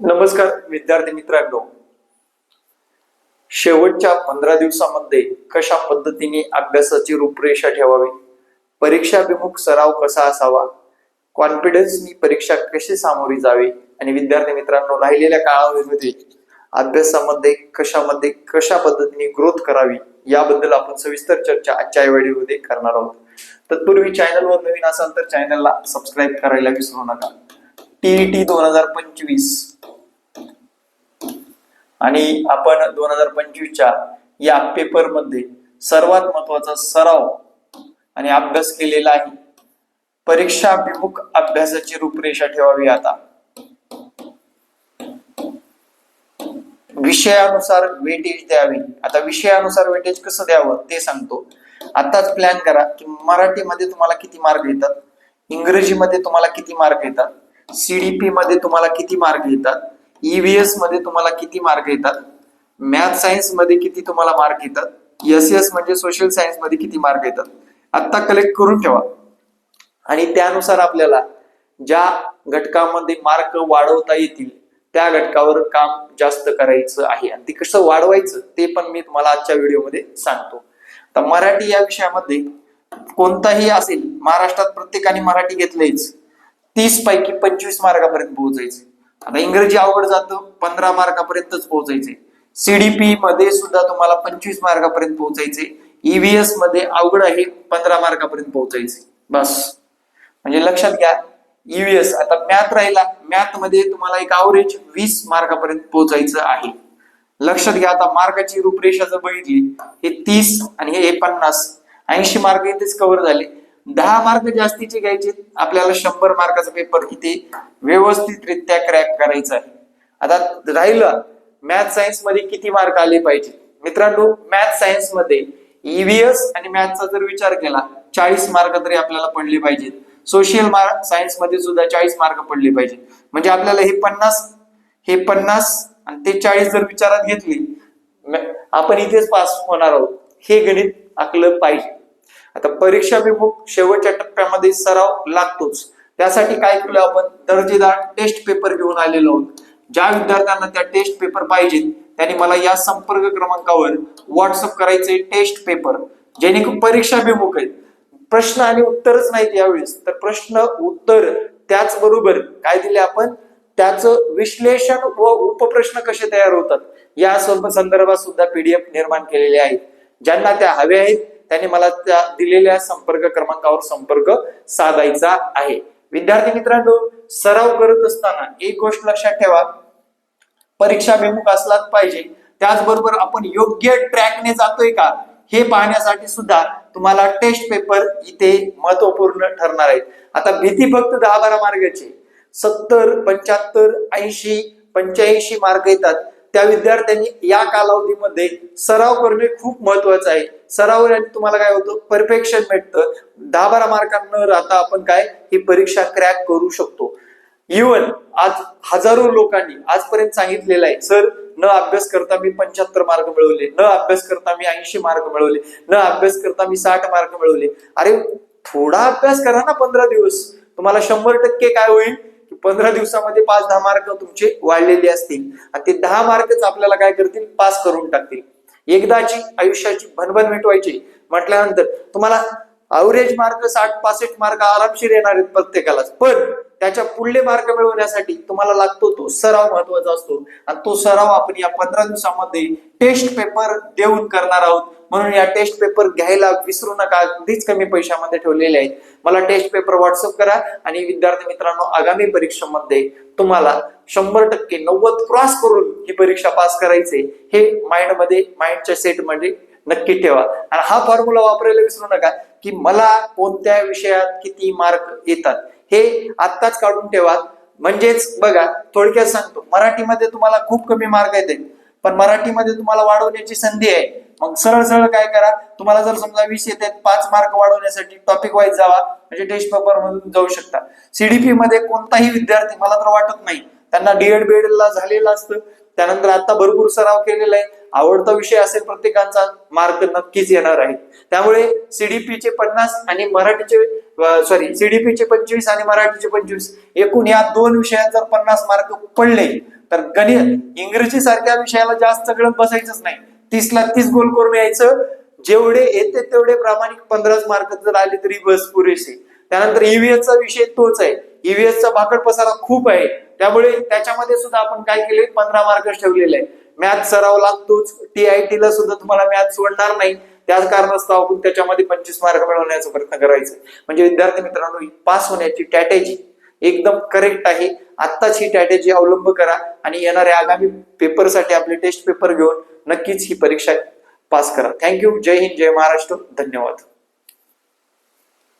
नमस्कार विद्यार्थी मित्रांनो. शेवटच्या पंधरा दिवसामध्ये कशा पद्धतीने अभ्यासाची रूपरेषा ठेवावी? परीक्षाभिमुख सराव कसा असावा? कॉन्फिडन्सनी परीक्षा कशी सामोरी जावी? आणि विद्यार्थी मित्रांनो राहिलेल्या काळामध्ये अभ्यासामध्ये कशामध्ये कशा पद्धतीने ग्रोथ करावी याबद्दल आपण सविस्तर चर्चा आजच्या या व्हिडिओमध्ये करणार आहोत. तत्पूर्वी चॅनलवर नवीन असाल तर चॅनलला सबस्क्राईब करायला विसरू नका. टीईटी दोन हजार पंचवीस आणि आपण दोन हजार पंचवीसच्या या पेपरमध्ये सर्वात महत्त्वाचा सराव आणि अभ्यास केलेला आहे. परीक्षा विमुख अभ्यासाची रूपरेषा ठेवावी आता. विषयानुसार वेटेज द्यावी. आता विषयानुसार वेटेज कसं द्यावं ते सांगतो. आताच प्लॅन करा की मराठीमध्ये तुम्हाला किती मार्क येतात? इंग्रजीमध्ये तुम्हाला किती मार्क येतात? सीडीपी मध्ये तुम्हाला किती मार्क येतात? ईव्हीएसमध्ये तुम्हाला किती मार्क येतात? मॅथ सायन्समध्ये किती तुम्हाला मार्क येतात? एस एस म्हणजे सोशल सायन्समध्ये किती मार्क येतात? आता कलेक्ट करून ठेवा. आणि त्यानुसार आपल्याला ज्या घटकामध्ये मार्क वाढवता येतील त्या घटकावर काम जास्त करायचं आहे. आणि ते कसं वाढवायचं ते पण मी तुम्हाला आजच्या व्हिडिओमध्ये सांगतो. तर मराठी या विषयामध्ये कोणताही असेल महाराष्ट्रात प्रत्येकाने मराठी घेतलंयच. तीस पैकी पंचवीस मार्कापर्यंत पोहोचायचे. आता इंग्रजी अवघड जातं पंधरा मार्कापर्यंतच पोहोचायचे. सीडीपी मध्ये सुद्धा तुम्हाला पंचवीस मार्कापर्यंत पोहोचायचे. ईव्हीएसमध्ये अवघड आहे पंधरा मार्कापर्यंत पोहोचायचे. बस. म्हणजे लक्षात घ्या ईव्हीएस आता मॅथ राहिला मॅथमध्ये तुम्हाला एक अवरेज वीस मार्कापर्यंत पोहोचायचं आहे. लक्षात घ्या आता मार्काची रूपरेषा जर बघितली हे तीस आणि हे पन्नास. ऐंशी मार्क इथेच कव्हर झाले. दहा मार्क जास्तीचे घ्यायचे. आपल्याला शंभर मार्काचा पेपर इथे व्यवस्थितरित्या क्रॅक करायचा आहे. आता राहिलं मॅथ सायन्समध्ये किती मार्क आले पाहिजे? मित्रांनो मॅथ सायन्समध्ये ईव्हीएस आणि मॅथचा जर विचार केला चाळीस मार्क तरी आपल्याला पडले पाहिजेत. सोशल मार्क सायन्समध्ये सुद्धा चाळीस मार्क पडले पाहिजेत. म्हणजे आपल्याला हे पन्नास हे पन्नास आणि ते चाळीस जर विचारात घेतली आपण इथेच पास होणार आहोत. हे गणित आकलं पाहिजे. आता परीक्षा विमुख शेवटच्या टप्प्यामध्ये सराव लागतोच. त्यासाठी काय केलं आपण? दर्जेदार टेस्ट पेपर घेऊन आलेलो आहोत. ज्या विद्यार्थ्यांना त्या टेस्ट पेपर पाहिजेत त्यांनी मला या संपर्क क्रमांकावर व्हॉट्सअप करायचे टेस्ट पेपर जेणेकरून परीक्षा विमुख आहेत. प्रश्न आणि उत्तरच नाहीत यावेळेस. तर प्रश्न उत्तर त्याचबरोबर काय दिले आपण? त्याचं विश्लेषण व उपप्रश्न कसे तयार होतात? या सर्व संदर्भात सुद्धा पीडीएफ निर्माण केलेले आहेत. ज्यांना त्या हव्या आहेत त्यांनी मला त्या दिलेल्या संपर्क क्रमांकावर संपर्क साधायचा आहे. विद्यार्थी मित्रांनो सराव करत असताना एक गोष्ट लक्षात ठेवा. परीक्षा विमुख असलाच पाहिजे. त्याचबरोबर आपण योग्य ट्रॅकने जातोय का हे पाहण्यासाठी सुद्धा तुम्हाला टेस्ट पेपर इथे महत्त्वपूर्ण ठरणार आहेत. आता भीती फक्त दहा बारा मार्गाची. सत्तर पंच्याहत्तर ऐंशी पंच्याऐंशी मार्ग येतात. त्या विद्यार्थ्यांनी या कालावधीमध्ये सराव करणे खूप महत्वाचं आहे. सरावाने तुम्हाला काय होतं? परफेक्शन भेटतं. दहा बारा मार्कांना राहता आपण काय? ही परीक्षा क्रॅक करू शकतो. इवन आज हजारो लोकांनी आजपर्यंत सांगितलेलं आहे सर न अभ्यास करता मी पंच्याहत्तर मार्क मिळवले न अभ्यास करता मी ऐंशी मार्क मिळवले न अभ्यास करता मी साठ मार्क मिळवले. अरे थोडा अभ्यास करा ना पंधरा दिवस. तुम्हाला शंभर टक्के काय होईल? पंधरा दिवसामध्ये पाच दहा मार्क तुमचे वाढलेले असतील. आणि ते दहा मार्कच आपल्याला काय करतील? पास करून टाकतील. एकदाची आयुष्याची भनभन मिटवायची म्हटल्यानंतर तुम्हाला अवरेज मार्क साठ पासष्ट मार्क आरामशीर येणार आहेत प्रत्येकालाच. पण त्याच्या पुढले मार्ग मिळवण्यासाठी तुम्हाला लागतो तो सराव महत्त्वाचा असतो. आणि तो सराव आपण या पंधरा दिवसामध्ये टेस्ट पेपर देऊन करणार आहोत. म्हणून या टेस्ट पेपर घ्यायला विसरू नका. अगदीच कमी पैशामध्ये ठेवलेले आहेत. मला टेस्ट पेपर व्हॉट्सअप करा आणि विद्यार्थी मित्रांनो आगामी परीक्षेमध्ये तुम्हाला शंभर टक्के नव्वद क्रॉस करून ही परीक्षा पास करायचे. हे माइंडमध्ये माइंडच्या सेटमध्ये नक्की ठेवा. आणि हा फॉर्म्युला वापरायला विसरू नका की मला कोणत्या विषयात किती मार्क येतात. हे आत्ताच काढून ठेवा. म्हणजेच बघा थोडक्यात सांगतो. मराठीमध्ये तुम्हाला खूप कमी मार्क येते पण मराठीमध्ये तुम्हाला वाढवण्याची संधी आहे. मग सरळ सरळ काय करा. तुम्हाला जर समजा वीस येते पाच मार्क वाढवण्यासाठी टॉपिक वाईज जावा. म्हणजे टेस्ट पेपर मधून जाऊ शकता. सीडीपी मध्ये कोणताही विद्यार्थी मला तर वाटत नाही त्यांना डीएड बीएड ला झालेलं असतं. त्यानंतर आता भरपूर सराव केलेला आहे. आवडता विषय असेल प्रत्येकांचा मार्क नक्कीच येणार आहे त्यामुळे सीडीपीचे पन्नास आणि मराठीचे सॉरी सीडीपीचे पंचवीस आणि मराठीचे पंचवीस. एकूण या दोन विषयात जर पन्नास मार्क पडले तर गणित इंग्रजी सारख्या विषयाला जास्त गळत बसायचंच नाही. तीसला तीस गोल करून यायचं. जेवढे येते तेवढे प्रामाणिक पंधराच मार्क जर आले तरी बस पुरेसे. त्यानंतर ईव्हीएचा चा विषय तोच आहे. ईव्हीएसचा चा पसारा खूप आहे. त्यामुळे त्याच्यामध्ये सुद्धा आपण काय केले पंधरा मार्क ठेवलेले आहे मॅथ सराव लागतोच. टीआयटी ला सुद्धा तुम्हाला मॅथ सोडणार नाही. त्याच कारणास्तव आपण त्याच्यामध्ये पंचवीस मार्क मिळवण्याचा प्रयत्न करायचा म्हणजे विद्यार्थी मित्रांनो ही पास होण्याची स्ट्रॅटेजी एकदम करेक्ट आहे. आत्ताच ही स्ट्रॅटेजी अवलंब करा आणि येणाऱ्या आगामी पेपरसाठी आपले टेस्ट पेपर घेऊन नक्कीच ही परीक्षा पास करा. थँक्यू जय हिंद जय महाराष्ट्र. धन्यवाद.